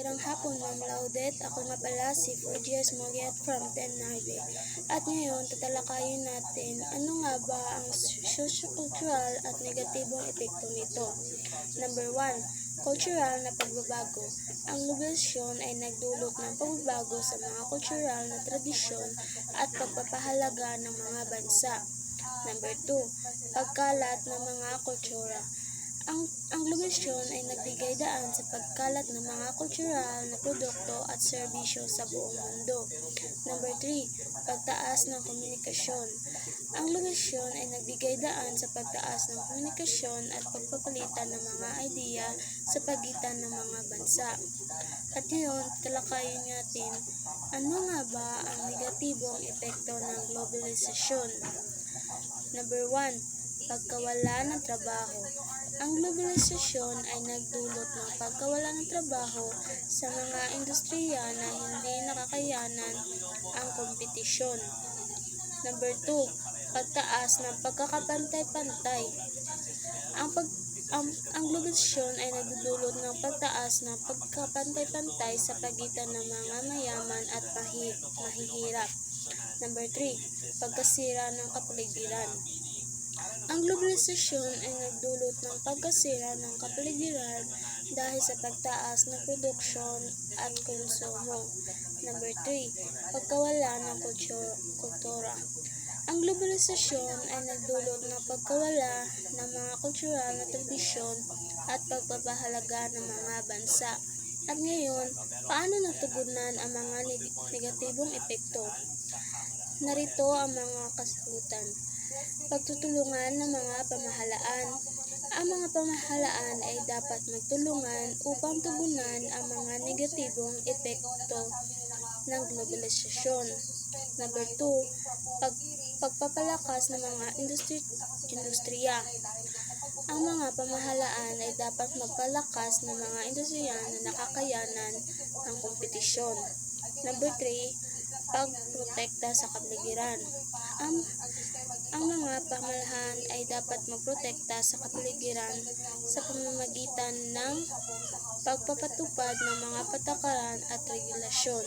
Magandang hapon, Ma'am Laudet. Ako nga pala si Forgias Mogiat from Tenarbe. At ngayon, tatalakayin natin ano nga ba ang sociocultural at negatibong epekto nito. Number 1. Cultural na pagbabago. Ang globalisyon ay nagdulot ng pagbabago sa mga cultural na tradisyon at pagpapahalaga ng mga bansa. Number 2. Pagkalat ng mga kultura. Ang, ang globalisyon ay nagbigay daan sa pagkalat ng mga kultural na produkto at serbisyo sa buong mundo. Number 3. Pagtaas ng komunikasyon. Ang globalisyon ay nagbigay daan sa pagtaas ng komunikasyon at pagpapalitan ng mga idea sa pagitan ng mga bansa. At ngayon, talakayin natin ano nga ba ang negatibong epekto ng globalisasyon. Number 1 pagkawala ng trabaho. Ang globalisasyon ay nagdulot ng pagkawala ng trabaho sa mga industriya na hindi nakakayanan ang kompetisyon. Number 2, pagtaas ng pagkakapantay-pantay. Ang pag ang, ang globalisasyon ay nagdudulot ng pagtaas ng pagkapantay-pantay sa pagitan ng mga mayaman at mahi, mahihirap. Number 3, pagkasira ng kapaligiran. Ang globalisasyon ay nagdulot ng pagkasira ng kapaligiran dahil sa pagtaas ng produksyon at konsumo. Number 3. Pagkawala ng kultur- kultura. Ang globalisasyon ay nagdulot ng pagkawala ng mga kultural na tradisyon at pagpapahalaga ng mga bansa. At ngayon, paano natugunan ang mga neg- negatibong epekto? Narito ang mga kasagutan pagtutulungan ng mga pamahalaan. Ang mga pamahalaan ay dapat magtulungan upang tugunan ang mga negatibong epekto ng globalisasyon. Number 2, pag, pagpapalakas ng mga industri, industriya. Ang mga pamahalaan ay dapat magpalakas ng mga industriya na nakakayanan ng kompetisyon. Number 3, pagprotekta sa kapaligiran. Ang ang mga pamahalaan ay dapat magprotekta sa kapaligiran sa pamamagitan ng pagpapatupad ng mga patakaran at regulasyon.